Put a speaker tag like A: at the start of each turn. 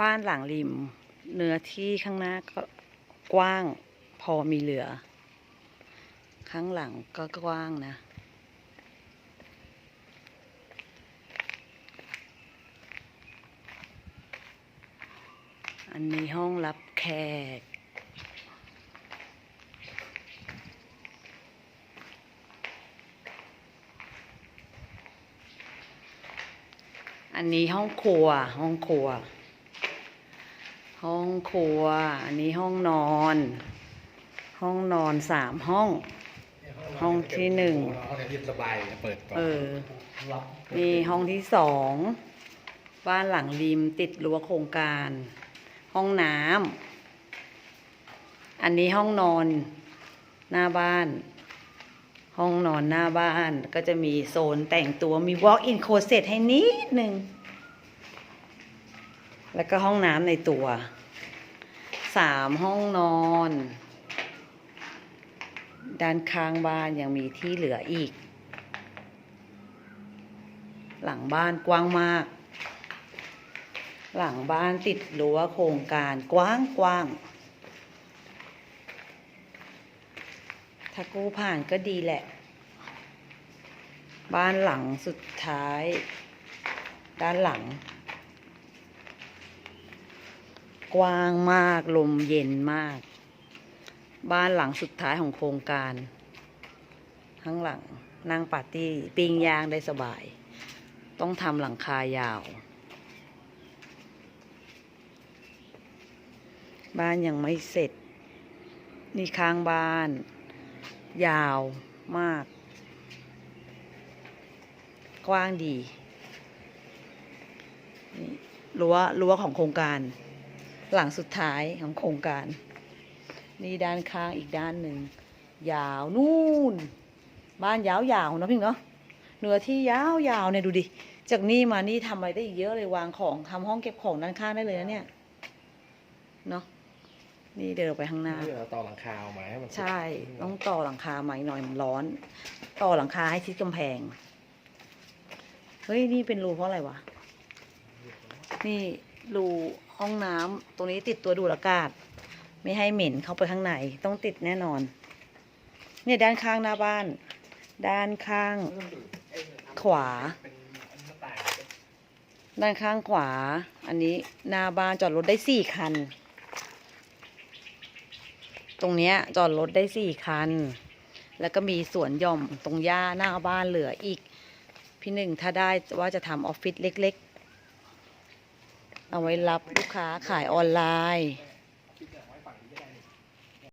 A: บ้านหลังริม เนื้อที่ข้างหน้าก็กว้างพอมีเหลือ ข้างหลังก็กว้างนะอันนี้ห้องรับแขก อันนี้ห้องครัว ห้องครัว ห้องครัว อันนี้ห้องนอน ห้องนอนสามห้อง ห้องที่หนึ่ง
B: ห้องที่สบายเปิดก่อน
A: เออ นี่ห้องที่สอง บ้านหลังริมติดรั้วโครงการ ห้องน้ำ อันนี้ห้องนอนหน้าบ้าน ห้องนอนหน้าบ้านก็จะมีโซนแต่งตัวมี walk in closet ให้นิดหนึ่ง แล้วก็ห้องน้ำในตัวสามห้องนอน ด้านข้างบ้านยังมีที่เหลืออีก หลังบ้านกว้างมาก หลังบ้านติดรั้วโครงการกว้างกว้างถ้ากู้ผ่านก็ดีแหละ บ้านหลังสุดท้าย ด้านหลัง กว้างมาก ลมเย็นมาก บ้านหลังสุดท้ายของโครงการข้างหลังนั่งปาร์ตี้ปิ้งย่างได้สบาย ต้องทำหลังคายาว บ้านยังไม่เสร็จ นี่ข้างบ้าน ยาวมาก กว้างดีนี่รั้วรั้วของโครงการ หลังสุดท้ายของโครงการ นี่ด้านข้างอีกด้านหนึ่ง ยาวนู่น บ้านยาวๆเนอะพี่เนาะเนื้อที่ยาวๆเนี่ยดูดิ จากนี่มานี่ทำอะไรได้อีกเยอะเลยวางของทำห้องเก็บของด้านข้างได้เลยนะเนี่ยเนาะนี่เดินออกไปข้างหน้า
B: นี่เราต่อหลังคาออกมาให้มันสุด
A: ใช่ ต้องต่อหลังคาใหม่หน่อยมันร้อน ต่อหลังคาให้ชิดกำแพง เฮ้ย นี่เป็นรูเพราะอะไรวะ นี่รู ห้องน้ำตรงนี้ติดตัวดูดอากาศ ไม่ให้เหม็นเข้าไปข้างในต้องติดแน่นอน เนี่ยด้านข้างหน้าบ้าน ด้านข้าง ขวา ด้านข้างขวา อันนี้หน้าบ้านจอดรถได้สี่คัน ตรงเนี้ยจอดรถได้สี่คัน แล้วก็มีสวนหย่อมตรงหญ้าหน้าบ้านเหลืออีก พี่หนึ่งถ้าได้ว่าจะทำออฟฟิศเล็ก ๆ เอาไว้รับลูกค้าขายออนไลน์